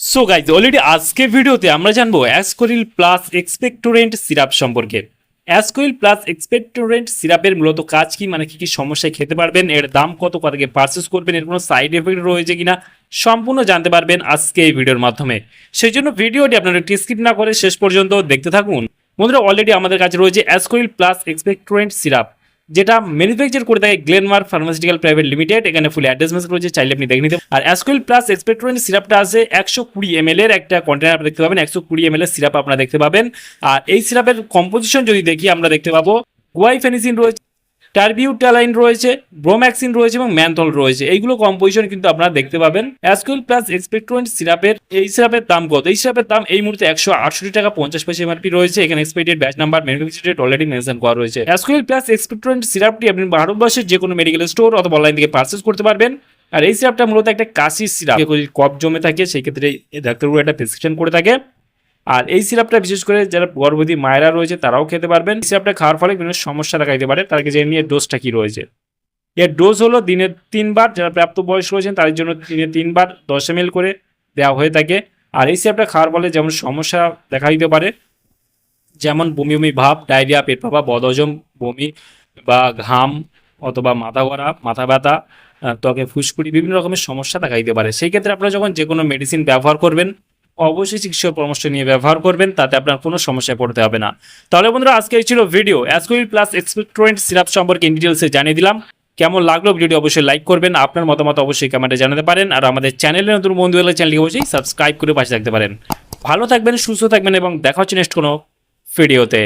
So guys already আজকে ভিডিওতে আমরা জানব অ্যাসকোরিল প্লাস এক্সপেক্টোরেন্ট সিরাপ সম্পর্কে। অ্যাসকোরিল প্লাস এক্সপেক্টোরেন্ট সিরাপের মূলত কাজ কি? মানে কি কি সমস্যায় খেতে পারবেন? এর দাম কত কত থেকে পারচেস করবেন? এর কোনো সাইড এফেক্ট রয়েছে কিনা? সম্পূর্ণ জানতে পারবেন আজকে এই ভিডিওর মাধ্যমে। সেই জন্য ভিডিওটি আপনারা একটি স্কিপ না করে শেষ পর্যন্ত দেখতে থাকুন। বন্ধুরা অলরেডি আমাদের কাছে রয়েছে অ্যাসকোরিল প্লাস এক্সপেক্টোরেন্ট সিরাপ যেটা ম্যানুফ্যাকচার করে থাকে গ্লেনমার্ক ফার্মাসিউটিক্যাল প্রাইভেট লিমিটেড এখানে ফুল অ্যাড্রেস মেসেজ রয়েছে, চাইলে আপনি দেখে নিতে আর অ্যাসকুইল প্লাস এক্সপেক্টোরেন্ট সিরাপটা আছে একশো কুড়ি এম এর একটা কন্টেনার দেখতে পাবেন, একশো কুড়ি এম এর সিরাপ আপনারা দেখতে পাবেন। আর এই সিরাপের কম্পোজিশন যদি দেখি, আমরা দেখতে পাবো গুয়াইফেনিসিন রয়েছে টার্বিউটালাইন রয়েছে, ব্রোম্যাক্সিন রয়েছে এবং ম্যানথল রয়েছে। এইগুলো কম্পোজিশন কিন্তু আপনারা দেখতে পাবেন। অ্যাসকোইল প্লাস এক্সপেক্টোরেন্ট সিরাপের, এই সিরাপের দাম কত? এই সিরাপের দাম এই মুহূর্তে একশো আটষট্টি টাকা পঞ্চাশ পয়সা এমআরপি রয়েছে। এখানে expected batch number manufacture already mention করা রয়েছে। অ্যাসকোইল প্লাস এক্সপেক্টোরেন্ট সিরাপটি আপনি ভারতবর্ষের যে কোনো মেডিকেল স্টোর অথবা অনলাইন থেকে পারচেস করতে পারবেন। আর এই সিরাপটা মূলত একটা কাশির সিরাপ। কফ জমে থাকে, সেই ক্ষেত্রে ডাক্তারবাবু একটা প্রেসক্রিপশন করে থাকে। আর এই সিরাপটা বিশেষ করে যারা গর্ভবতী মায়েরা রয়েছে, তারাও খেতে পারবেন। সিরাপটা খাওয়ার ফলে বিভিন্ন সমস্যা দেখা দিতে পারে। তাদেরকে জেনে নিয়ে ডোজটা কি রয়েছে। এর ডোজ হলো দিনে তিনবার যারা প্রাপ্ত বয়স রয়েছেন, তাদের জন্য দিনে তিনবার দশ এম করে দেওয়া হয়ে থাকে। আর এই সিরাপটা খাওয়ার ফলে যেমন সমস্যা দেখা দিতে পারে, যেমন বমি বমি ভাব, ডায়রিয়া, পেট ফাঁপা বদহজম, বমি বা ঘাম অথবা মাথা ঘোরা, মাথা ব্যথা ত্বকে ফুসকুড়ি, বিভিন্ন রকমের সমস্যা দেখা দিতে পারে। সেই ক্ষেত্রে আপনারা যখন যে কোনো মেডিসিন ব্যবহার করবেন অবশ্যই চিকিৎসক পরামর্শ নিয়ে ব্যবহার করবেন, তাতে আপনার কোনো সমস্যায় পড়তে হবে না। তাহলে বন্ধুরা, আজকে ছিল video Ascoril plus expectorant syrup সম্পর্কে ডিটেলসে জানিয়ে দিলাম। কেমন লাগল ভিডিওটি অবশ্যই লাইক করবেন, আপনার মতামত অবশ্যই কমেন্টে জানাতে পারেন, আর আমাদের চ্যানেলে নতুন বন্ধু হলে চ্যানেলটি অবশ্যই সাবস্ক্রাইব করে পাশে থাকতে পারেন। ভালো থাকবেন, সুস্থ থাকবেন, এবং দেখা হচ্ছে নেক্সট কোনো ভিডিওতে